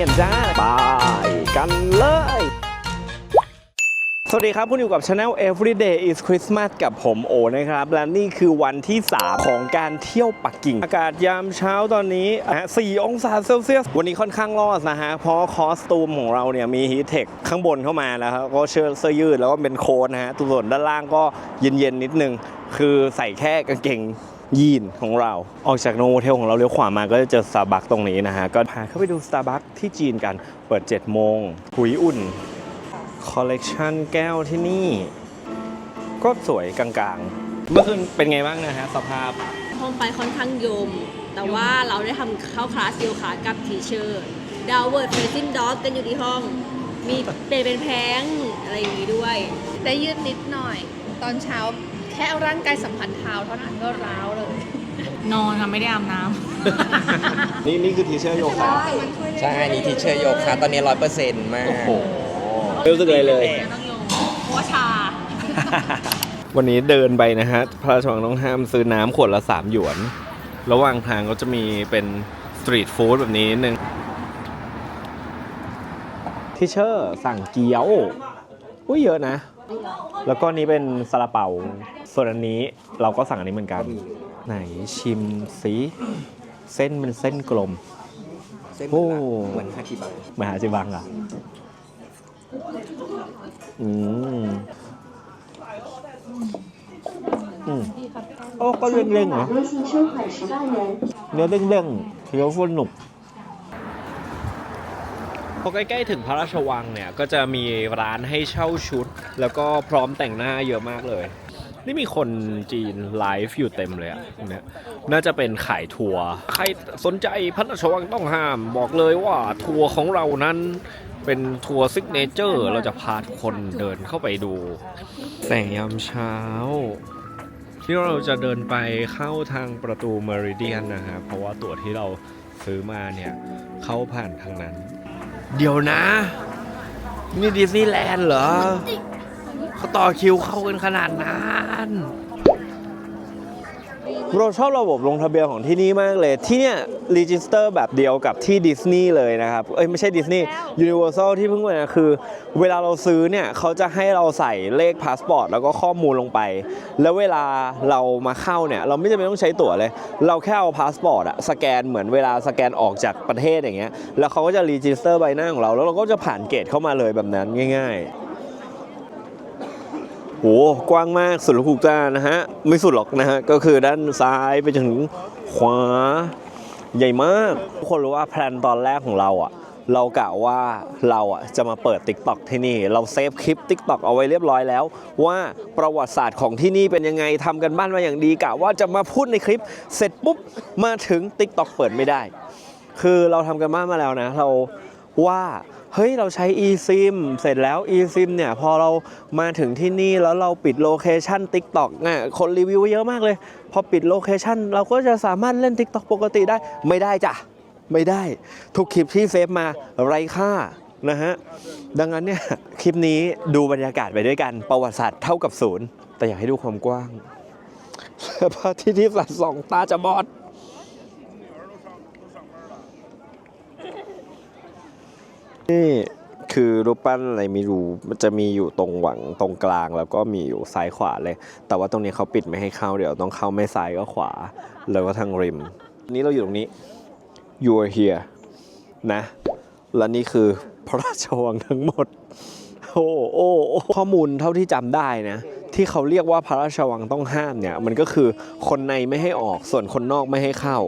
ี่ยนจ้าไปกันเลย สวัสดีครับ คุณอยู่กับ Channel Everyday is Christmas กับผมโอนะครับ และนี่คือวันที่ 3 ของการเที่ยวปักกิ่ง อากาศยามเช้าตอนนี้อะ4องศาเซลเซียส วันนี้ค่อนข้างร้อดนะฮะ เพราะคอสตูมของเราเนี่ยมีฮีทเทคข้างบนเข้ามาแล้วครับ ก็เชือกเสื้อยืดแล้วก็เป็นโค้ทนะฮะส่วนด้านล่างก็เย็นๆนิดนึง คือใส่แค่กางเกง ยีนของเรา ออกจากโนโวเทลของเราเลี้ยวขวามาก็จะเจอสตาร์บัคตรงนี้นะฮะ ก็พาเข้าไปดูสตาร์บัคที่จีนกัน เปิด 7 โมงหุยอุ่น คอลเลกชันแก้วที่นี่ ก็สวยกลางๆ เมื่อคืนเป็นไงบ้างนะฮะ สภาพห้องไปค่อนข้างโยม แต่ว่าเราได้ทำเข้าคลาสโยคะกับทีเชอร์ดาวเวิร์ดเฟซินด็อกกันอยู่ที่ห้อง มีเปลี่ยนเป็นแพงอะไรอย่างนี้ด้วย ได้ยืดนิดหน่อย ตอนเช้าแค่เอาร่างกายสัมผัสเท้าเท่านั้นก็ร้าวเลย นอนค่ะไม่ได้อาบน้นี่นี่คือทีเชอร์โยคะใช่นี่ทีเชอร์โยคะตอนนี้ร้อยเปอร์เซ็นต์มาก โอ้โหไม่รู้สึกเลยเลยำต้องโยมเพราะว่าชา วันนี้เดินไปนะฮะ พระราชวังต้องห้ามซื้อน้ำขวดละ 3 หยวน ระหว่างทางก็จะมีเป็นสตรีทฟู้ดแบบนี้นิดนึงที่เชอร์สั่งเกี๊ยว อุ้ยเยอะนะ แล้วก็นี้เป็นซาลาเปา ส่วนอันนี้เราก็สั่งอันนี้เหมือนกัน ไหนชิมสิเส้นเป็นเส้นกลม เส้น โอ้ เหมือนฮาคิบัง มหาจิบังอ่ะ อืม อืมโอ้ก็เร่งๆเหรอ 微信收款十万元。 เนื้อเร่งๆเคี้ยวสนุก พอใกล้ๆถึงพระราชวังเนี่ย ก็จะมีร้านให้เช่าชุด แล้วก็พร้อมแต่งหน้าเยอะมากเลย นี่มีคนจีนไลฟ์อยู่เต็มเลยอะเนี่ยน่าจะเป็นขายทัวร์ใครสนใจพระราชวังต้องห้ามบอกเลยว่าทัวร์ของเรานั้นเป็นทัวร์ซิกเนเจอร์เราจะพาทุกคนเดินเข้าไปดูแต่งยามเช้า ที่เราจะเดินไปเข้าทางประตูเมริเดียนนะครับเพราะว่าตั๋วที่เราซื้อมาเนี่ย เข้าผ่านทางนั้น เดี๋ยวนะ นี่ดิสนีย์แลนด์เหรอเขาต่อคิวเข้ากันขนาดนั้น เราชอบระบบลงทะเบียนของที่นี่มากเลย ที่เนี่ยรีจิสเตอร์แบบเดียวกับที่ดิสนีย์เลยนะครับ เอ้ยไม่ใช่ดิสนีย์ยูนิเวอร์แซลที่เพิ่งมาคือ เวลาเราซื้อเนี่ยเขาจะให้เราใส่เลขพาสปอร์ตแล้วก็ข้อมูลลงไป แล้วเวลาเรามาเข้าเนี่ยเราไม่จำเป็นต้องใช้ตั๋วเลย เราแค่เอาพาสปอร์ตอะสแกนเหมือนเวลาสแกนออกจากประเทศอย่างเงี้ยแล้วเขาก็จะรีจิสเตอร์ใบหน้าของเรา แล้วเราก็จะผ่านเกตเข้ามาเลยแบบนั้นง่าย ๆ โหกว้างมากสุดลูกหูกจ้านะฮะ ไม่สุดหรอกนะฮะ ก็คือด้านซ้ายไปถึงขวา ใหญ่มากทุกคนรู้ว่าแพลนตอนแรกของเราอะเรากะว่าเราอะจะมาเปิด Tik t o อกที่นี่ เราเซฟคลิป Tik t o อกเอาไว้เรียบร้อยแล้ว ว่าประวัติศาสตร์ของที่นี่เป็นยังไงทำกันบ้านมาอย่างดีกะว่าจะมาพูดในคลิป เสร็จปุ๊บมาถึง Tik t o อกเปิดไม่ได้ คือเราทำกันบ้านมาแล้วนะ เราว่า เฮ้ยเราใช้ eSIM เสร็จแล้ว eSIM เนี่ยพอเรามาถึงที่นี่แล้วเราปิดโลเคชัน TikTok อะคนรีวิวเยอะมากเลย พอปิดโลเคชันเราก็จะสามารถเล่น TikTok ปกติได้ไม่ได้จ้ะ ไม่ได้ ทุกคลิปที่เซฟมาไร้ค่านะฮะ ดังนั้นเนี่ยคลิปนี้ดูบรรยากาศไปด้วยกันประวัติศาสตร์เท่ากับศูนย์แต่อยากให้ดูความกว้างพระอที่ที่สัตว์สองตาจะบอด นี่คือรูปปั้นอะไรไม่รู้มันจะมีอยู่ตรงหวังตรงกลาง แล้วก็มีอยู่ซ้ายขวาเลย แต่ว่าตรงนี้เขาปิดไม่ให้เข้าเดี๋ยวต้องเข้าไม่ซ้ายก็ขวา แล้วก็ทางริม นี่เราอยู่ตรงนี้ you are here นะ และนี่คือพระราชวังทั้งหมดโอ้โอ้โอ้ข้อมูลเท่าที่จำได้นะ ที่เขาเรียกว่าพระราชวังต้องห้ามเนี่ย มันก็คือคนในไม่ให้ออกส่วนคนนอกไม่ให้เข้า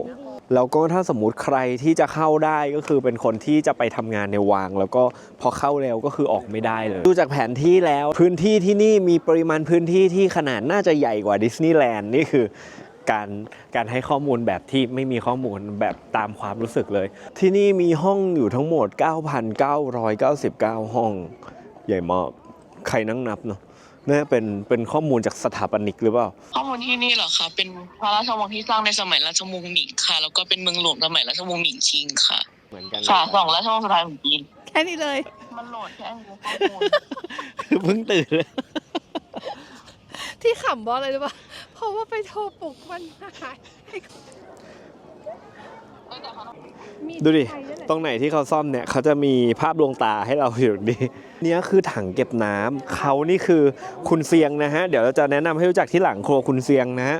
แล้วก็ถ้าสมมุติใครที่จะเข้าได้ก็คือเป็นคนที่จะไปทำงานในวัง แล้วก็พอเข้าแล้วก็คือออกไม่ได้เลย ดูจากแผนที่แล้วพื้นที่ที่นี่มีปริมาณพื้นที่ที่ขนาดน่าจะใหญ่กว่าดิสนีย์แลนด์นี่คือการการให้ข้อมูลแบบที่ไม่มีข้อมูลแบบตามความรู้สึกเลย ที่นี่มีห้องอยู่ทั้งหมด 9,999 ห้อง ใหญ่มาก ใครนั่งนับเนาะ น่าเป็นเป็นข้อมูลจากสถาปนิกหรือเปล่า ข้อมูลที่นี่เหรอคะเป็นพระราชวังที่สร้างในสมัยราชวงศ์หมิงค่ะ แล้วก็เป็นเมืองหลวงสมัยราชวงศ์หมิงชิงค่ะเหมือนกันค่ะสองราชวงศ์สุดท้ายของจีนแค่นี้เลย มันโหลดแค่ข้อมูลคือเพิ่งตื่นเลยที่ขำเพราะอะไรรู้ป่ะเพราะว่าไปโทรปลุกมันหาย ดูดิ ตรงไหนที่เขาซ่อมเนี่ยเขาจะมีภาพดวงตาให้เราอยู่ดีเนี่ยคือถังเก็บน้ำเขานี่คือคุณเซียงนะฮะ เดี๋ยวเราจะแนะนำให้รู้จักที่หลังครัวคุณเซียงนะฮะ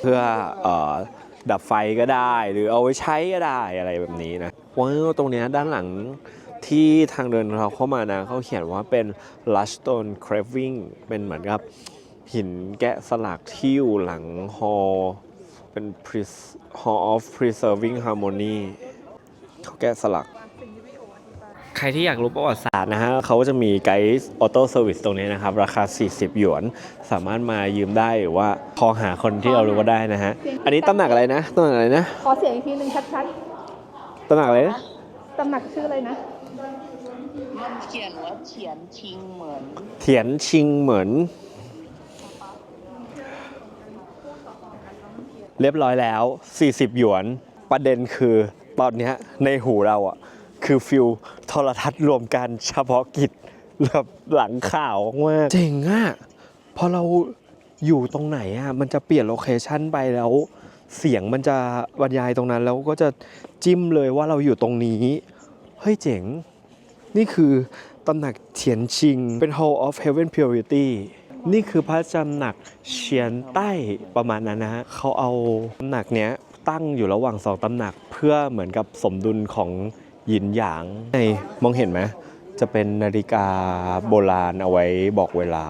เพื่ออดับไฟก็ได้ หรือเอาไว้ใช้ก็ได้อะไรแบบนี้นะ ว้าวตรงเนี้ยด้านหลังที่ทางเดินเราเข้ามานะเขาเขียนว่าเป็น Lushstone Carving เป็นเหมือนกับหินแกะสลักที่อยู่หลังฮอ เป็น Pres- Hall of Preserving Harmony เขาแกะสลัก ใครที่อยากรู้ประวัติศาสตร์นะฮะเขาก็จะมีไกด์ออโต้เซอร์วิสตรงนี้นะครับ ราคา 40 หยวน สามารถมายืมได้หรือว่าพอหาคนที่เรารู้ก็ได้นะฮะ อันนี้ตำหนักอะไรนะตำหนักอะไรนะ ขอเสียงอีกทีหนึ่งชัดตำหนักอะไรนะ ๆตำหนักชื่ออะไรนะ มันเขียนว่าเขียนชิงเหมือน เถียนชิงเหมือน เรียบร้อยแล้ว 40 หยวน ประเด็นคือตอนนี้ในหูเราอะคือฟิลโทรทัศน์รวมกันเฉพาะกิจแบบหลังข่าวมากเจ๋งอะพอเราอยู่ตรงไหนอะมันจะเปลี่ยนโลเคชันไปแล้ว เสียงมันจะบรรยายตรงนั้น แล้วก็จะจิ้มเลยว่าเราอยู่ตรงนี้ เฮ้ยเจ๋ง นี่คือตำหนักเทียนชิงเป็น Hall of Heaven Purity นี่คือพระตำหนักเฉียนใต้ประมาณนั้นนะฮะเขาเอาตำหนักเนี้ยตั้งอยู่ระหว่างสองตำหนักเพื่อเหมือนกับสมดุลของหยินหยางในมองเห็นไหมจะเป็นนาฬิกาโบราณเอาไว้บอกเวลา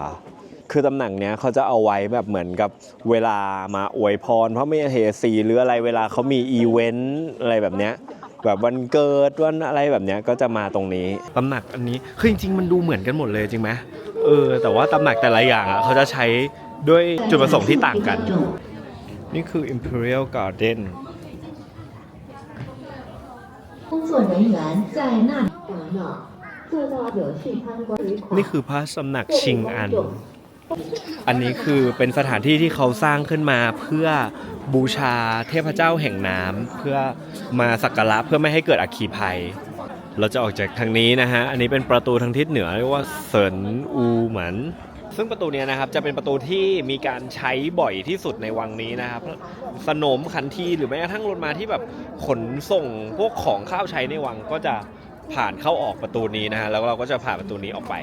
คือตำแหน่งเนี้ยเขาจะเอาไว้แบบเหมือนกับเวลามาอวยพรพระเมเหสีหรืออะไรเวลาเขามีอีเวนต์อะไรแบบเนี้ยแบบวันเกิดวันอะไรแบบเนี้ยก็จะมาตรงนี้ตำหนักอันนี้คือจริงๆมันดูเหมือนกันหมดเลยจริงไหม ออแต่ว่าตำหนักแต่ละอย่างอ่ะเขาจะใช้ด้วยจุดประสงค์ที่ต่างกัน นี่คือ Imperial Garden 工作人员在那里等了，做到有序参观旅款。 นี่คือพระตำหนักชิงอัน อันนี้คือเป็นสถานที่ที่เขาสร้างขึ้นมาเพื่อบูชาเทพเจ้าแห่งน้ำเพื่อมาสักการะเพื่อไม่ให้เกิดอัคคีภัย เราจะออกจากทางนี้นะฮะ อันนี้เป็นประตูทางทิศเหนือเรียกว่าเซินอูเหมือนซึ่งประตูเนี้ยนะครับจะเป็นประตูที่มีการใช้บ่อยที่สุดในวังนี้นะครับ สนมขันทีหรือแม้กระทั่งรถมาที่แบบขนส่งพวกของข้าวใช้ในวังก็จะผ่านเข้าออกประตูนี้นะฮะแล้วเราก็จะผ่านประตูนี้ออกไป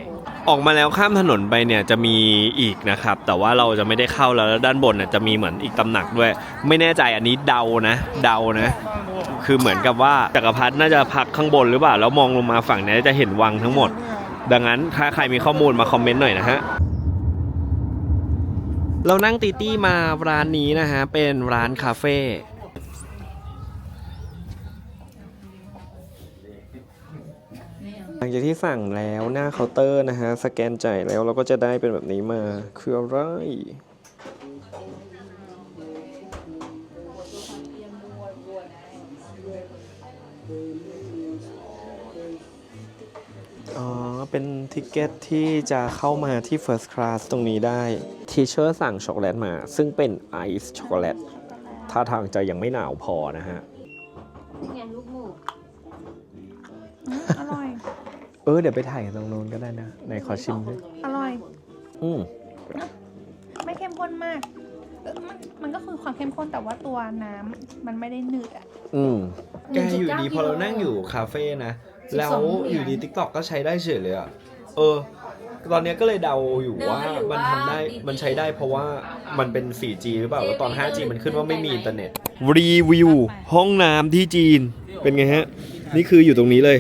ออกมาแล้วข้ามถนนไปเนี่ยจะมีอีกนะครับ แต่ว่าเราจะไม่ได้เข้าแล้วแล้วด้านบนเนี่ยจะมีเหมือนอีกตำหนักด้วย ไม่แน่ใจอันนี้เดานะ เดานะคือเหมือนกับว่าจักรพรรดิน่าจะพักข้างบนหรือเปล่า แล้วมองลงมาฝั่งเนี้ยจะเห็นวังทั้งหมด ดังนั้นถ้าใครมีข้อมูลมาคอมเมนต์หน่อยนะฮะเรานั่งตีตี้มาร้านนี้นะฮะ เป็นร้านคาเฟ่หลังจากที่สั่งแล้วหน้าเคาน์เตอร์นะฮะ สแกนจ่ายแล้วเราก็จะได้เป็นแบบนี้มา คืออะไร อ๋อ เป็นทิกเก็ตที่จะเข้ามาที่ First Class ตรงนี้ได้ ทีเชอร์สั่งช็อกโกแลตมา ซึ่งเป็นไอซ์ช็อกโกแลตท่าทางจะยังไม่หนาวพอนะฮะอร่อย เออ เดี๋ยวไปถ่ายตรงโน้นก็ได้นะไหนขอชิมด้วยอร่อย อืม ไม่เข้มข้นมากเออมันมันก็คือความเข้มข้นแต่ว่าตัวน้ำมันไม่ได้หนืดอะ อืม แกอยู่ดีพอเรานั่งอยู่คาเฟ่นะ แล้วอยู่ดี t ิ k t o k ก็ใช้ได้เฉยเลยอะ เออ ตอนเนี้ยก็เลยเดาอยู่ว่ามันทำได้ มันใช้ได้เพราะว่ามันเป็น 4G หรือเปล่า แล้วตอน 5G มันขึ้นว่าไม่มีอินเทอร์เน็ต รีวิว ห้องน้ำที่จีน เป็นไงฮะ นี่คืออยู่ตรงนี้เลย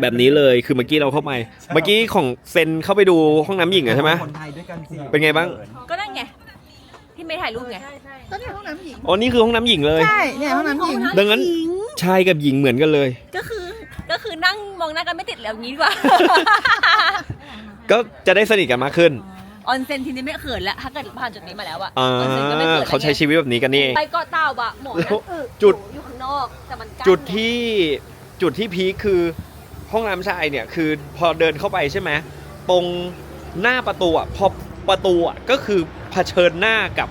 แบบนี้เลย คือเมื่อกี้เราเข้าไป เมื่อกี้ของเซนเข้าไปดูห้องน้ำหญิงอะใช่ไหมคนไทยด้วยกันสิเป็นไงบ้าง ก็นั่นไง ที่ไม่ถ่ายรูปไงก็เนี่ยห้องน้ำหญิง อ๋อ นี่คือห้องน้ำหญิงเลย ใช่ เนี่ยห้องน้ำหญิง ดังนั้น ชายกับหญิงเหมือนกันเลย ก็คือก็คือนั่งมองหน้ากันไม่ติดแล้วงี้ดีกว่าก็จะได้สนิทกันมากขึ้นออนเซ็นทีนี้ไม่เขินแล้วถ้าเกิดผ่านจุดนี้มาแล้วอะอ่าออนเซ็นก็ไม่เขินแล้วไงเขาใช้ชีวิตแบบนี้กันนี่เองไปเกาะเต่าอะหมอแล้นั่วงอึจุดอยู่ข้างนอกแต่มันกั้นจุดที่จุดที่พีคคือห้องน้ำชายเนี่ยคือพอเดินเข้าไปใช่ไหมตรงหน้าประตูอะพอประตูอะก็คือเผชิญหน้ากับ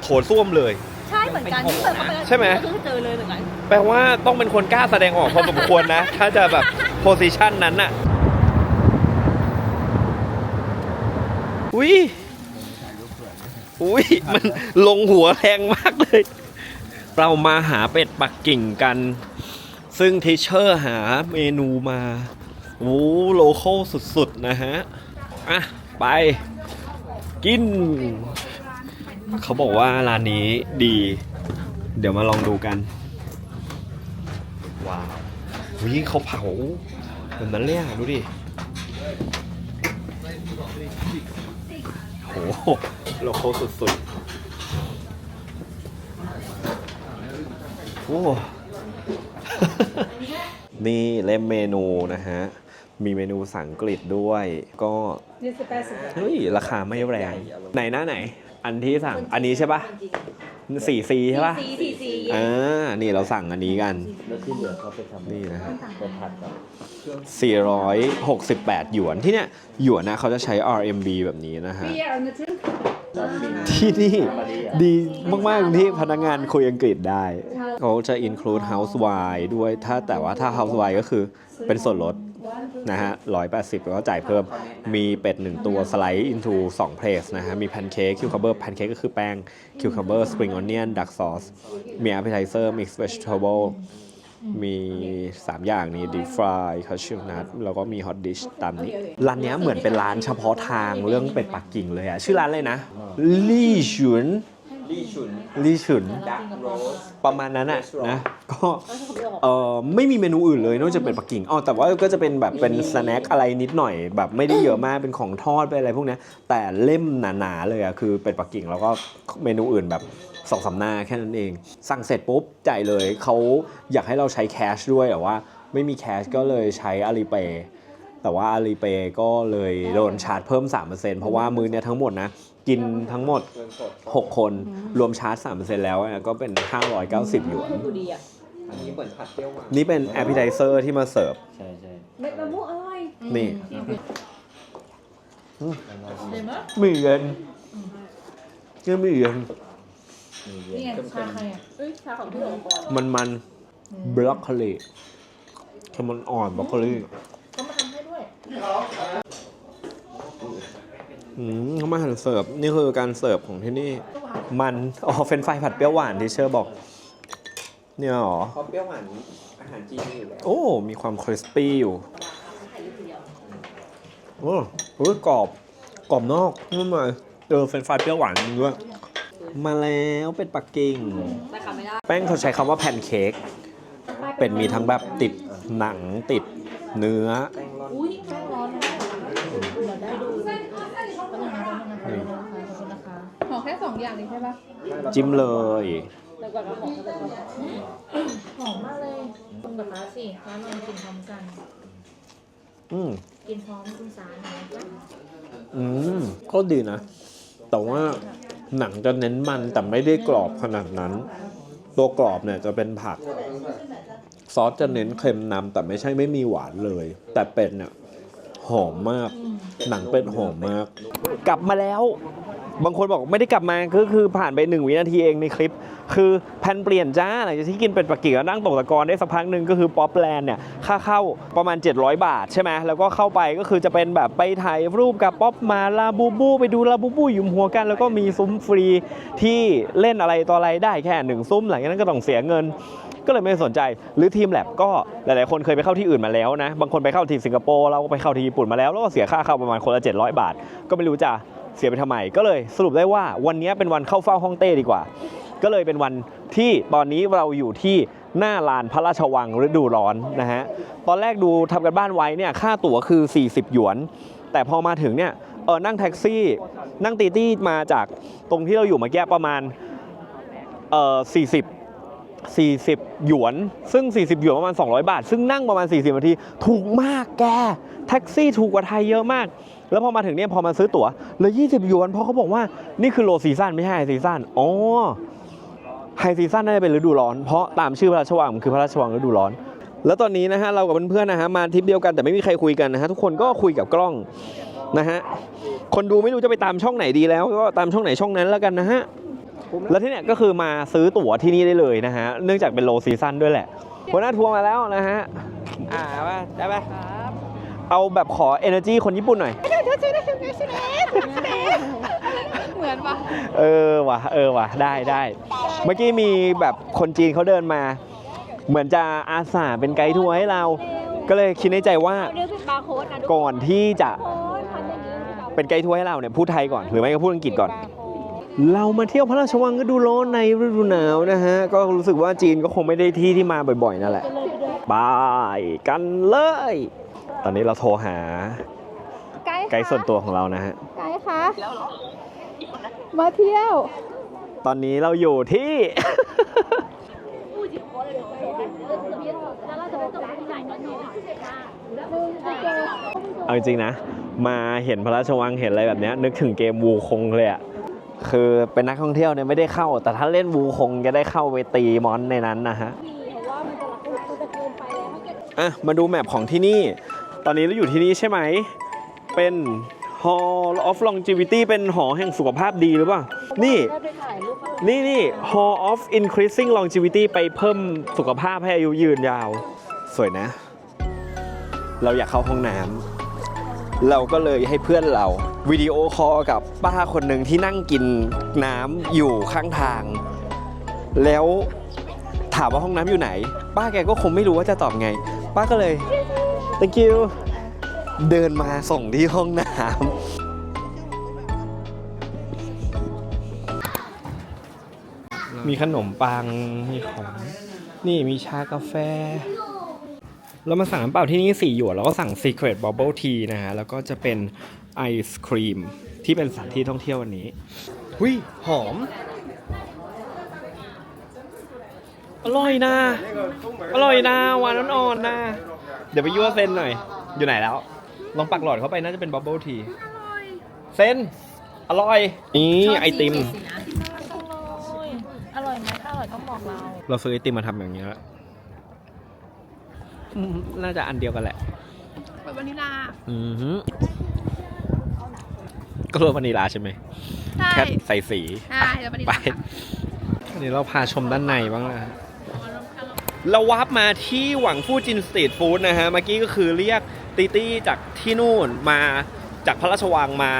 โถส้วมเลย ใช่เหมือนกันที่เปิดเข้าไปใช่ไหมก็คือเจอเลยเหมือนกัน แปลว่าต้องเป็นคนกล้าแสดงออกพอสมควรนะ ถ้าจะแบบโพสิชันนั้นน่ะอุ้ยอุ้ยมันลงหัวแรงมากเลย เรามาหาเป็ดปักกิ่งกัน ซึ่งทิเชอร์หาเมนูมาโอ้โลโก้สุดๆ นะฮะ อะ ไป กิน เขาบอกว่าร้านนี้ดี เดี๋ยวมาลองดูกัน ว้าววิเขาเผาแบบนั้นเลยอะดูดิโหโลโก้สุดๆโอ้นี่เล่มเมนูนะฮะ มีเมนูภาษาอังกฤษด้วย ก็เฮ้ย ราคาไม่แรง ไหนหน้าไหน อันที่สั่ง อันนี้ใช่ปะ สี่ซีใช่ปะซีซีซีอ่านี่เราสั่งอันนี้กันนี่นะฮะ468 หยวนที่เนี้ยหยวนนะเขาจะใช้ RMB แบบนี้นะฮะที่นี่ดีมาก ๆ ที่พนักงานคุยอังกฤษได้ เขาจะ include housewife ด้วยถ้าแต่ว่าถ้า housewife ก็คือเป็นส่วนลด นะฮะ180แล้วก็จ่ายเพิ่มมีเป็ดหนึ่งตัวสไลด์ into 2 place นะฮะมีแพนเค้กคิวคัมเบอร์แพนเค้กก็คือแป้งคิวคัมเบอร์สปริงออนเนียนดักซอสมี appetizer mixed vegetable มี 3 อย่างนี้ deep fry cashew nut แล้วก็มี hot dish ตามนี้ ร้านเนี้ยเหมือนเป็นร้านเฉพาะทางเรื่องเป็ดปักกิ่งเลยอะชื่อร้านเลยนะ ลี่ฉุน ลี่ชุนลี่ฉุน ดักโรส ประมาณนั้นอะนะ ก็เออไม่มีเมนูอื่นเลยนอกจากเป็ดปักกิ่งอ๋อแต่ว่าก็จะเป็นแบบเป็นสแน็คอะไรนิดหน่อย แบบไม่ได้เยอะมากเป็นของทอดเป็นอะไรพวกเนี้ยแต่เล่มหนาๆเลยอะคือเป็ดปักกิ่งแล้วก็เมนูอื่นแบบสองสามหน้าแค่นั้นเอง สั่งเสร็จปุ๊บจ่ายเลยเขาอยากให้เราใช้แคชด้วยแต่ว่า ไม่มีแคชก็เลยใช้อาลีเปย์แต่ว่าอาลีเปย์ก็เลยโดนชาร์จเพิ่ม 3%เพราะว่ามือเนี่ยทั้งหมดนะ กินทั้งหมดเงินสด6 คน รวมชาร์จ3%แล้วเนี่ยก็เป็น 590 หยวนอันนี้เหมือนผัดเปรี้ยวหวานนี่เป็นแอปเปิลไเซอร์ที่มาเสิร์ฟ ใช่ใช่นี่อืมมีเย็นก็มีเย็น นี่ไงชาใครอะมันมันบล็อกโคลีแคมันอ่อนบล็อกโคลีก็มาทำให้ด้วย อืมเขามาหั่นเสิร์ฟ นี่คือการเสิร์ฟของที่นี่ มัน อ๋อ เฟรนช์ฟรายผัดเปรี้ยวหวานที่เชอร์บอก เนี่ยเหรอ เพราะเปรี้ยวหวานอาหารจีนมีอยู่แล้วโอ้ มีความคริสปี้อยู่ โอ้โหกรอบ กรอบนอกนุ่มเลยเออเฟรนช์ฟรายเปรี้ยวหวานจริงด้วย มาแล้วเป็ดปักกิ่ง แต่ขาไม่ได้แป้งเขาใช้คำว่าแพนเค้ก เป็นมีทั้งแบบติดหนังติดเนื้อ แป้งร่อน อุ้ยแป้ แค่สองอย่างนี้ใช่ปะจิ้มเลยหอมมากเลยคุณกับฟ้าสิฟ้าลองกินพร้อมกัน อืมกินพร้อมคุณสาหน่อยนะจ๊ะอืมก็ดีนะ แต่ว่าหนังจะเน้นมันแต่ไม่ได้กรอบขนาดนั้น ตัวกรอบเนี่ยจะเป็นผัก ซอสจะเน้นเค็มนำแต่ไม่ใช่ไม่มีหวานเลย แต่เป็ดเนี่ยหอมมาก หนังเป็ดหอมมาก กลับมาแล้วบางคนบอกไม่ได้กลับมาก็คือผ่านไปหนึ่งวินาทีเองในคลิป คือแผนเปลี่ยนจ้าหลังจากที่กินเป็ดปักกิ่งแล้วนั่งตกตะกอนได้สักพักหนึ่งก็คือป๊อปแลนด์เนี่ยค่าเข้าประมาณ 700 บาทใช่ไหมแล้วก็เข้าไปก็คือจะเป็นแบบไปถ่ายรูปกับป๊อปมาลาบูบู ไปดูลาบูบูหยุมหัวกัน แล้วก็มีซุ้มฟรีที่เล่นอะไรต่ออะไรได้แค่หนึ่งซุ้มหลังจากนั้นก็ต้องเสียเงินก็เลยไม่สนใจ หรือทีมแลบก็หลาย ๆ คนเคยไปเข้าที่อื่นมาแล้วนะ บางคนไปเข้าที่สิงคโปร์ เราก็ไปเข้าที่ญี่ปุ่นมาแล้ว แล้วก็เสียค่าเข้าประมาณคนละ 700 บาท ก็ไม่รู้จะ เสียไปทำไม ก็เลยสรุปได้ว่าวันนี้เป็นวันเข้าเฝ้าฮ่องเต้ดีกว่า ก็เลยเป็นวันที่ตอนนี้เราอยู่ที่หน้าลานพระราชวังฤดูร้อนนะฮะ ตอนแรกดูทำกันบ้านไว้เนี่ยค่าตั๋วคือ 40 หยวน แต่พอมาถึงเนี่ยเออนั่งแท็กซี่ นั่งตีตี้มาจากตรงที่เราอยู่เมื่อกี้ประมาณเออ40 40 หยวน ซึ่ง 40 หยวนประมาณ 200 บาท ซึ่งนั่งประมาณ 40 นาที ถูกมากแก แท็กซี่ถูกกว่าไทยเยอะมาก แล้วพอมาถึงเนี่ยพอมาซื้อตั๋วเหลย20หยวนเพราะเขาบอกว่านี่คือโลซีซั่นไม่ใช่ไฮซีซั่นอ๋อไฮซีซั่นน่าจะเป็นฤดูร้อน เพราะตามชื่อพระราชวังคือพระราชวังฤดูร้อน แล้วตอนนี้นะฮะเรากับเพื่อนๆนะฮะมาทริปเดียวกันแต่ไม่มีใครคุยกันนะฮะทุกคนก็คุยกับกล้องนะฮะคนดูไม่รู้จะไปตามช่องไหนดีแล้วก็ตามช่องไหนช่องนั้นแล้วกันนะฮะแล้วที่เนี่ยก็คือมาซื้อตั๋วที่นี่ได้เลยนะฮะเนื่องจากเป็นโลซีซั่นด้วยแหละหัวหน้าทัวร์มาแล้วนะฮะอ่าว่าได้ไหม เอาแบบขอ energy คนญี่ปุ่นหน่อย เหมือนปะเออว่ะเออว่ะได้ได้ เมื่อกี้มีแบบคนจีนเขาเดินมา เหมือนจะอาสาเป็นไกด์ทัวร์ให้เรา ก็เลยคิดในใจว่าเดี๋ยวเป็นบาร์โค้ดนะทุกก่อนที่จะทำอย่างนี้เป็นไกด์ทัวร์ให้เราเนี่ยพูดไทยก่อนหรือไม่ก็พูดอังกฤษก่อน เรามาเที่ยวพระราชวังก็ดูร้อนในฤดูหนาวนะฮะ ก็รู้สึกว่าจีนก็คงไม่ได้ที่ที่มาบ่อยๆนั่นแหละบายกันเลย ตอนนี้เราโทรหาไกด์ไกด์ส่วนตัวของเรานะฮะ ไกด์คะมาเที่ยว ตอนนี้เราอยู่ที่ เอาจริงๆนะ มาเห็นพระราชวังเห็นอะไรแบบเนี้ยนึกถึงเกมวูคงเลยอะคือเป็นนักท่องเที่ยวเนี่ยไม่ได้เข้า แต่ถ้าเล่นวูคงจะได้เข้าไปตีมอนในนั้นนะฮะอะมาดูแมปของที่นี่ ตอนนี้เราอยู่ที่นี่ใช่ไหม เป็น Hall of Longevity เป็นหอแห่งสุขภาพดีหรือเปล่า นี่นี่นี่ Hall of Increasing Longevity ไปเพิ่มสุขภาพให้อายุยืนยาว สวยนะ เราอยากเข้าห้องน้ำเราก็เลยให้เพื่อนเรา วิดีโอคอลกับป้าคนหนึ่งที่นั่งกินน้ำอยู่ข้างทาง แล้วถามว่าห้องน้ำอยู่ไหน ป้าแกก็คงไม่รู้ว่าจะตอบไง ป้าก็เลย thank you เดินมาส่งที่ห้องน้ำมีขนมปัง มีของ นี่มีชากาแฟ เรามาสั่งน้ำเปล่าที่นี่สี่หยวนแล้วก็สั่ง Secret Bubble Tea นะฮะ แล้วก็จะเป็นไอศครีมที่เป็นสถานที่ท่องเที่ยววันนี้หุยหอม อร่อยนะ อร่อยนะหวานอ่อนๆนะ เดี๋ยวไปยั่วเส้นหน่อย อยู่ไหนแล้ว ลองปักหลอดเข้าไปน่าจะเป็นบับเบิลทีเส้นอร่อย นี่ไอติม อร่อยไหมถ้าอร่อยต้องบอกเรา เราซื้อไอติมมาทำอย่างนี้แล้วอืมน่าจะอันเดียวกันแหละเปิดวานิลา อือฮึก็รสวานิลาใช่ไหมใช่ แค่ใส่สี ใช่แล้ววานิลาไปอันนี้เราพาชมด้านในบ้างนะฮะ เราวาร์ปมาที่หวังฟู่จินสตรีทฟู้ดนะฮะเมื่อกี้ก็คือเรียกตีตี้จากที่นู่นมาจากพระราชวังมา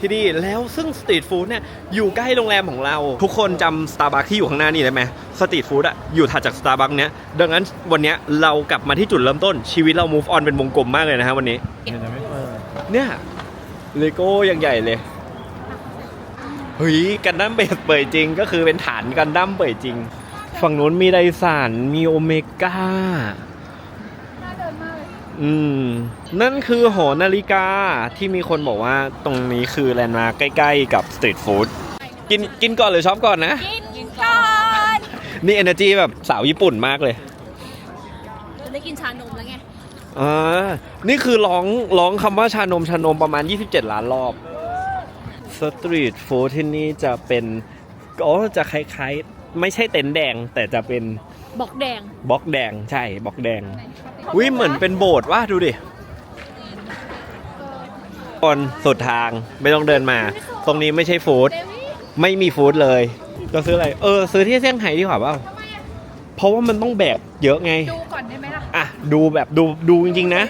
ที่นี่แล้วซึ่งสตรีทฟู้ดเนี่ยอยู่ใกล้โรงแรมของเรา ทุกคนจำสตาร์บัคที่อยู่ข้างหน้านี่ได้ไหมสตรีทฟู้ดอะอยู่ถัดจากสตาร์บัคเนี้ยดังนั้นวันเนี้ยเรากลับมาที่จุดเริ่มต้นชีวิตเรา move on เป็นวงกลมมากเลยนะฮะวันนี้เนี่ยเลโก้ยังใหญ่เลยเฮ้ยกันดั้มเบสเปิดจริงก็คือเป็นฐานกันดั้มเปิดจริง ฝั่งนู้นมีไดสันมีโอเมก้า น่าเดินมากเลยอืม นั่นคือหอนาฬิกาที่มีคนบอกว่าตรงนี้คือแลนด์มาร์คใกล้ๆกับสตรีทฟู้ดกินกินก่อนหรือช็อปก่อนนะ กินก่อนนี่ energy แบบสาวญี่ปุ่นมากเลยจะได้กินชานมแล้วไงอ่านี่คือร้องร้องคำว่าชานมชานมประมาณ 27 ล้านรอบสตรีทฟู้ดที่นี่จะเป็นอ๋อจะคล้ายๆ ไม่ใช่เต็นท์แดงแต่จะเป็นบอกแดงบล็อกแดงใช่บล็อกแดงวิเหมือนเป็นโบสถ์ว่าดูดิคนสุดทางไม่ต้องเดินมา ตรงนี้ไม่ใช่ฟู้ดไม่มีฟู้ดเลยจะซื้ออะไร เออ ซื้อที่เซี่ยงไฮ้ดีกว่าเปล่าเพราะว่ามันต้องแบกเยอะไง ดูก่อนได้ไหมล่ะ อะ ดูแบบดูดูจริงๆนะ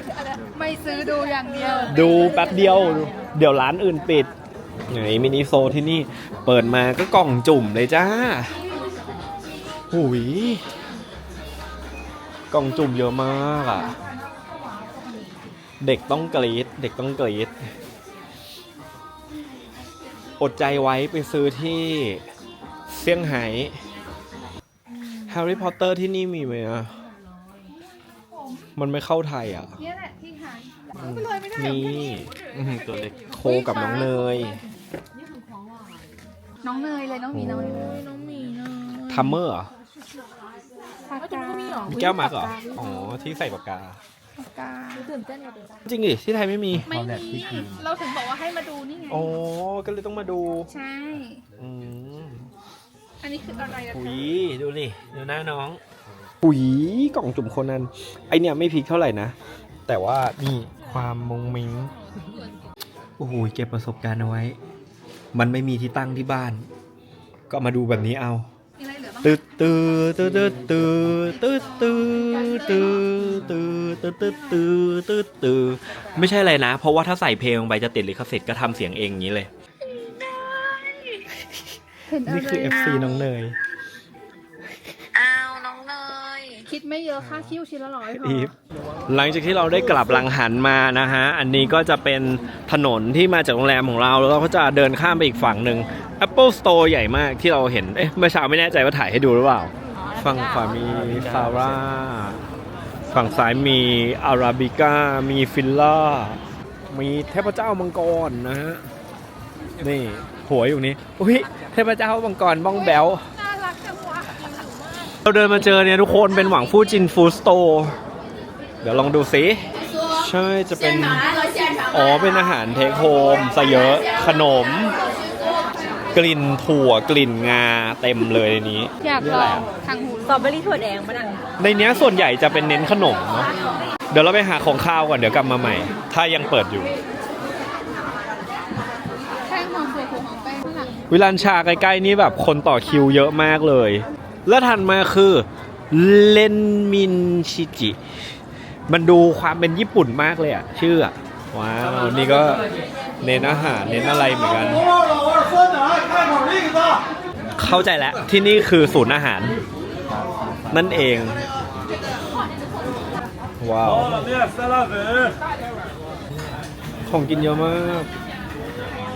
ไม่ซื้อดูอย่างเดียว ดูแป๊บเดียว เดี๋ยวร้านอื่นปิดไงมินิโซที่นี่ เปิดมาก็กล่องจุ่มเลยจ้า หุยกล่องจุ่มเยอะมากอะเด็กต้องกรีดเด็กต้องกรีดอดใจไว้ไปซื้อที่เซี่ยงไฮ้แฮร์รี่พอตเตอร์ที่นี่มีไหมอะมันไม่เข้าไทยอะเนี่ยแหละที่หายเอาไปเลยไม่ได้เหรอนี่อื้อหือตัวเล็กโคกับน้องเนย น้องเนยเลยน้องหมีน้องเนยน้องหมีนะทัมเมอร์เหรอ ปากกามีหรอมีแก้วมาร์กเหรอ อ๋อ ที่ใส่ปากกา ปากกาตื่นเต้นเลยจริงดิที่ไทยไม่มี ไม่มีเราถึงบอกว่าให้มาดูนี่ไง อ๋อ ก็เลยต้องมาดู ใช่ อืมอันนี้คืออะไรอะอุคะยดูดิดูหน้าน้องอุยกล่องจุ่มโคนนั้นไอเนี่ยไม่พีคเท่าไหร่นะ แต่ว่านี่ความมงมิงโอ้โหเก็บประสบการณ์เอาไว้ มันไม่มีที่ตั้งที่บ้าน ก็มาดูแบบนี้เอา ตืดตืดตืดตืดตืดตืดตืดตืดตืดตืดตืดตืดตืดไม่ใช่อะไรนะ เพราะว่าถ้าใส่เพลงลงไปจะติดลิขสิทธิ์ก็ทำเสียงเองอย่างนี้เลยห็นอะไร นี่คือ FC น้องเนย คิดไม่เยอะค่าคิ้วชิ้นละร้อยพอ อีฟหลังจากที่เราได้กลับหลังหันมานะฮะ อันนี้ก็จะเป็นถนนที่มาจากโรงแรมของเรา แล้วเราก็จะเดินข้ามไปอีกฝั่งหนึ่ง Apple Store ใหญ่มากที่เราเห็น เอ๊ะเมื่อเช้าไม่แน่ใจว่าถ่ายให้ดูหรือเปล่า ฝั่งขวามีฟาร่า ฝั่งซ้ายมีอาราบิก้า มีฟิลล่า มีเทพเจ้ามังกรนะฮะ นี่หัวอยู่นี้อุ้ยเทพเจ้ามังกรบ้องแบลน่ารักจังวะ เราเดินมาเจอเนี่ยทุกคนเป็นหวังฟู่จินฟู้ดสโตร์เดี๋ยวลองดูสิใช่จะเป็น อ๋อ เป็นอาหารเทคโฮมซะเยอะขนม กลิ่นถั่วกลิ่นงาเต็มเลยในนี้ อยากนี่ลอะไรองอะทางหูสตรอเบอรี่ถั่วแดงปะนั่นในเนี้ยส่วนใหญ่จะเป็นเน้นขนมเนาะเดี๋ยวเราไปหาของข้าวก่อนเดี๋ยวกลับมาใหม่ ถ้ายังเปิดอยู่แป้งหอมถั่วผงหอมแป้งข้างหลังวิลันชาใกล้ๆนี้แบบคนต่อคิวเยอะมากเลย แล้วถัดมาคือเลนมินชิจิ มันดูความเป็นญี่ปุ่นมากเลยอะ ชื่ออะว้าว นี่ก็เน้นอาหารเน้นอะไรเหมือนกัน เข้าใจแล้ว ที่นี่คือศูนย์อาหาร นั่นเอง ว้าว ของกินเยอะมาก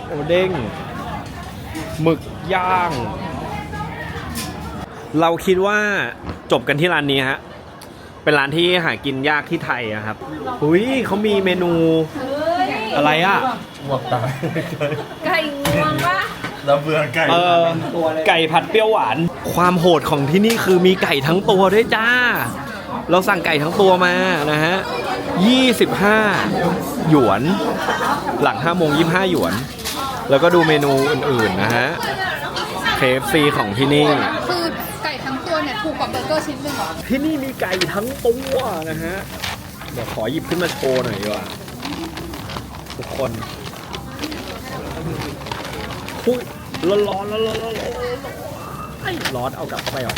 โอเด้งหมึกย่าง เราคิดว่าจบกันที่ร้านนี้ฮะ เป็นร้านที่หากินยากที่ไทยอะครับหุยเขามีเมนูอะไรอะไก่งวงปะเออไก่ผัดเปรี้ยวหวาน ความโหดของที่นี่คือมีไก่ทั้งตัวด้วยจ้า เราสั่งไก่ทั้งตัวมานะฮะ25 หยวน หลัง5โมง25 หยวน แล้วก็ดูเมนูอื่นๆนะฮะ KFC ของที่นี่ คือไก่ทั้งตัวเนี่ยถู กกว่าเบอร์เกอร์ชิ้นหนึ่งเหรอที่นี่มีไก่ทั้งตัวนะฮะ เดี๋ยวขอหยิบขึ้นมาโชว์หน่อยดีกว่า ทุกคนคุยร้อนร้อนร้อนร้อนร้อนร้อนไอ้ร้อนเอากลับเข้าไปก่อน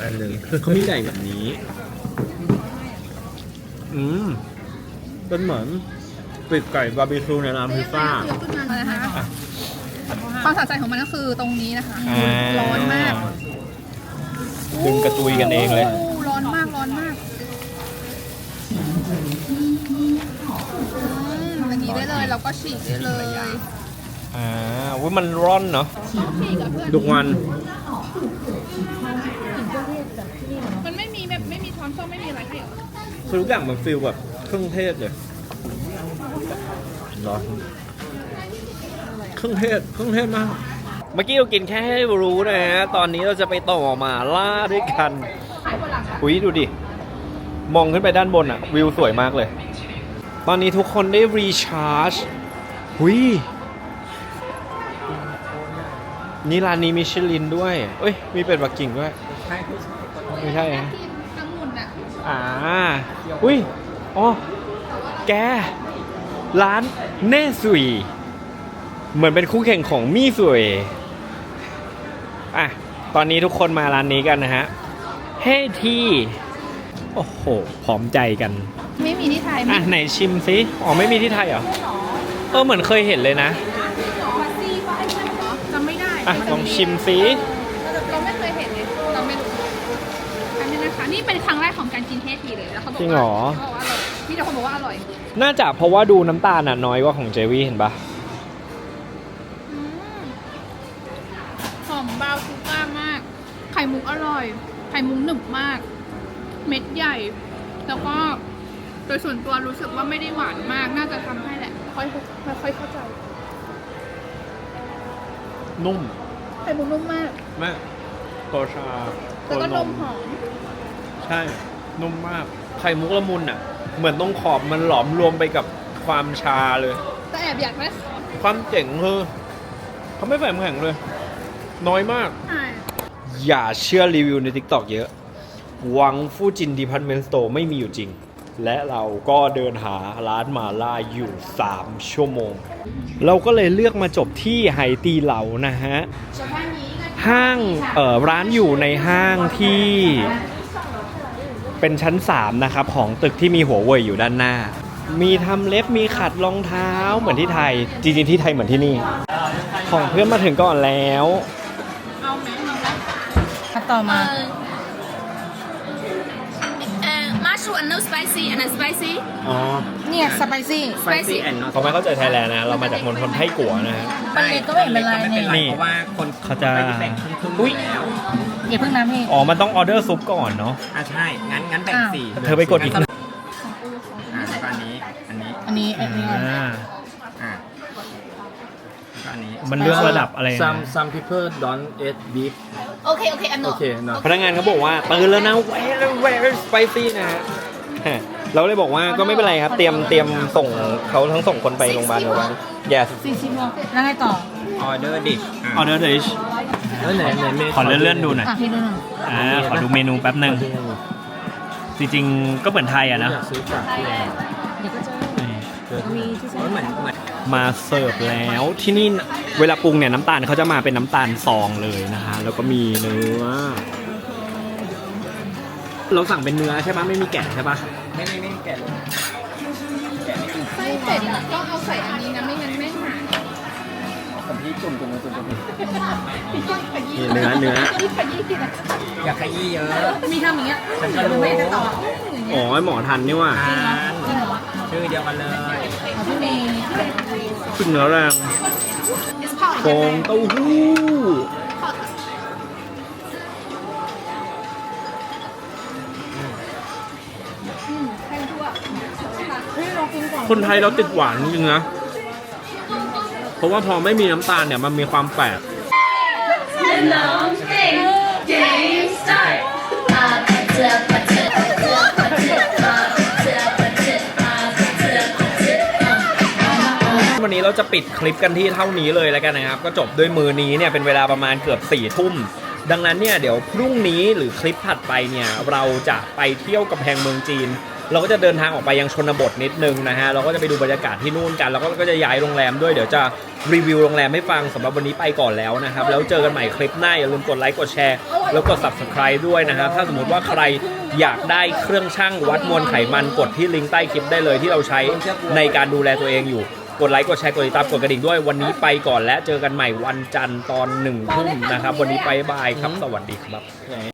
อันหนึ่งเขามีไก่แบบนี้ อืมเป็นเหมือนปีกไก่บาร์บีคิวในร้านพิซซ่านมานะคะความสะใจของมันก็คือตรงนี้นะคะ ร้อนมาก ดึงกระตุยกันเองเลยโร้อนมากร้อนมากอืมอย่างนี้ได้เลยเราก็ฉีกได้เลยอ่าวุ้ยมันร้อนเนาะทุกวัน มันไม่มีแบบไม่มีช้อนส้อมไม่มีอะไรให้เหรอคือทุกอย่างมันฟีลแบบเครื่องเทศเลยร้อนเครื่องเทศเครื่องเทศมาก เมื่อกี้เรากินแค่ให้รู้นะฮะ ตอนนี้เราจะไปต่อหมาล่าด้วยกันอุ้ยดูดิ มองขึ้นไปด้านบนอะวิวสวยมากเลย ตอนนี้ทุกคนได้รีชาร์จหุยนี่ร้านนี้มิชลินด้วย เอ้ย มีเป็ดปักกิ่งด้วย ไม่ใช่ฮะที่ทั้งหมดน่ะอ่าอุ้ยอ๋อแก ร้านเน่สุย เหมือนเป็นคู่แข่งของมี่สุย อะ ตอนนี้ทุกคนมาร้านนี้กันนะฮะเฮ้ที่ โอ้โห พร้อมใจกัน ไม่มีที่ไทยอะ ไหนชิมซิอ๋อ ไม่มีที่ไทยเหรอ เออ เหมือนเคยเห็นเลยนะจำไม่ได้อะ ลองชิมซิเราไม่เคยเห็นเลยเราไม่รู้อันนี้นะคะ นี่เป็นครั้งแรกของการกินเฮทีเลยแล้วเขาบอกจริงว่าเหรอ เขาบอกว่าอร่อยมีแต่คนบอกว่าอร่อย น่าจะเพราะว่าดูน้ำตาลน่ะน้อยกว่าของเจวี่เห็นปะ ข่มุกหนึบมาก เม็ดใหญ่ แล้วก็โดยส่วนตัวรู้สึกว่าไม่ได้หวานมาก น่าจะทำให้แหละ ค่อยๆค่อยๆเข้าใจ นุ่มไข่มุกนุ่มมากแม่ตัวชาแล้วก็นมหอม ใช่ นุ่มมาก ไข่มุกละมุนอะ เหมือนตรงขอบมันหลอมรวมไปกับความชาเลย แต่แอบอยากได้ความเจ๋งคือเขาไม่ใส่น้ำแข็งเลย น้อยมาก ใช่ อย่าเชื่อรีวิวใน TikTok เยอะวังฟูจินดีพ a r t เมนสโตไม่มีอยู่จริง และเราก็เดินหาร้านมาล่าอยู่ 3 ชั่วโมง เราก็เลยเลือกมาจบที่ไหตีเหลานะฮะ ห้างเอ่อร้านอยู่ในห้างที่เป็นชั้น 3 นะครับ ของตึกที่มีหัวเว่ยอยู่ด้านหน้า มีทำเล็บมีขัดรองเท้าเหมือนที่ไทย จริงๆที่ไทยเหมือนที่นี่ ของเพื่อนมาถึงก่อนแล้ว มาต่อมาเอ่อมาชูอันนู้น spicy อันนั้น spicy อ๋อ เนี่ยสไปซี่ spicy เขาไม่เข้าใจไทยแลนด์นะ เรามาจากมณฑลไทกัวนะฮะ มันเล็กก็ไม่เห็นเป็นไรเนี่ยนี่เพราะว่าคนเขาจะ ไม่ได้แบ่งครึ่งครึ่งอุ๊ยแล้วอย่าเพิ่งนะพี่อ๋อ มันต้องออเดอร์ซุปก่อนเนาะ อะใช่ งั้นงั้นแบ่งอ้าวสี่เธอไปกดอีก อะแล้วก็อันนี้ อันนี้ อันนี้อันนี้ อ่าอะแล้วก็ อันนี้มันเรื่องระดับอะไรนะ Some some people don't eat beef. โอเค โอเค อันนู้น Okay, no. พนักงานเขาบอกว่าตื่นแล้วนะแวร์แวร์สไปซี่นะฮะฮะเราเลยบอกว่าก็ไม่เป็นไรครับ เตรียมเตรียมส่งเขาทั้งส่งคนไปโรงพยาบาลเลยว่า yes สี่สิบโลแล้วไงต่อ ออเดอร์ดิชออเดอร์ดิชแล้วไหนไหนเมขอเลื่อนเลื่อนๆดูหน่อยอะพี่ดูหน่อยอ่าขอดูเมนูแป๊บหนึ่งจริงๆ ก็เหมือนไทยอะนะ อยากซื้อฝากที่ไหนเดี๋ยวก็เจอ เกิดมีที่เหมือนเหมือนมาเสิร์ฟแล้วที่นี่เวลาปรุงเนี่ยน้ำตาลเขาจะมาเป็นน้ำตาลซองเลยนะฮะแล้วก็มีเนื้อเราสั่งเป็นเนื้อใช่ปะไม่มีแกะใช่ปะไม่ไม่ไม่แกะเลยไส้เป็ดอะต้องเอาใส่อันนี้นะไม่งั้นไม่หายผมพี่จุ่มจุ่มจุ่มจุ่มนี่เนื้อเนื้ออยากขยี้เยอะมีทำอย่างเงี้ยฉันก็รู้ไม่ได้ต่ออ๋อหมอทันนี่ว่าอ่าน ชื่อเดียวกันเลยเอาพี่เมย์ขึ้นเนื้อแรงฟองเต้าหู้คนไทยเราติดหวานจริงๆนะ เพราะว่าพอไม่มีน้ำตาลเนี่ยมันมีความแปลกวันนี้เราจะปิดคลิปกันที่เท่านี้เลยแล้วกันนะครับ ก็จบด้วยมือนี้เนี่ยเป็นเวลาประมาณเกือบ4ี่ทุ่มดังนั้นเนี่ยเดี๋ยวพรุ่งนี้หรือคลิปถัดไปเนี่ยเราจะไปเที่ยวกับแพงเมืองจีน เราก็จะเดินทางออกไปยังชนบทนิดนึงนะฮะเราก็จะไปดูบรรยากาศที่นู่นกัน แล้วก็ก็จะย้ายโรงแรมด้วยเดี๋ยวจะรีวิวโรงแรมให้ฟังสำหรับวันนี้ไปก่อนแล้วนะครับ แล้วเจอกันใหม่คลิปหน้าอย่าลืมกดไลค์กดแชร์ แล้วกด subscribe ด้วยนะครับถ้าสมมติว่าใครอยากได้เครื่องชั่งวัดมวลไขมันกดที่ลิงก์ใต้คลิปได้เลยที่เราใช้ในการดูแลตัวเองอยู่ กดไลค์กดแชร์กดติดตามกดกระดิ่งด้วยวันนี้ไปก่อนและเจอกันใหม่วันจันทร์ตอนหนึ่งทุ่มนะครับ วันนี้ไปบายครับสวัสดีครับ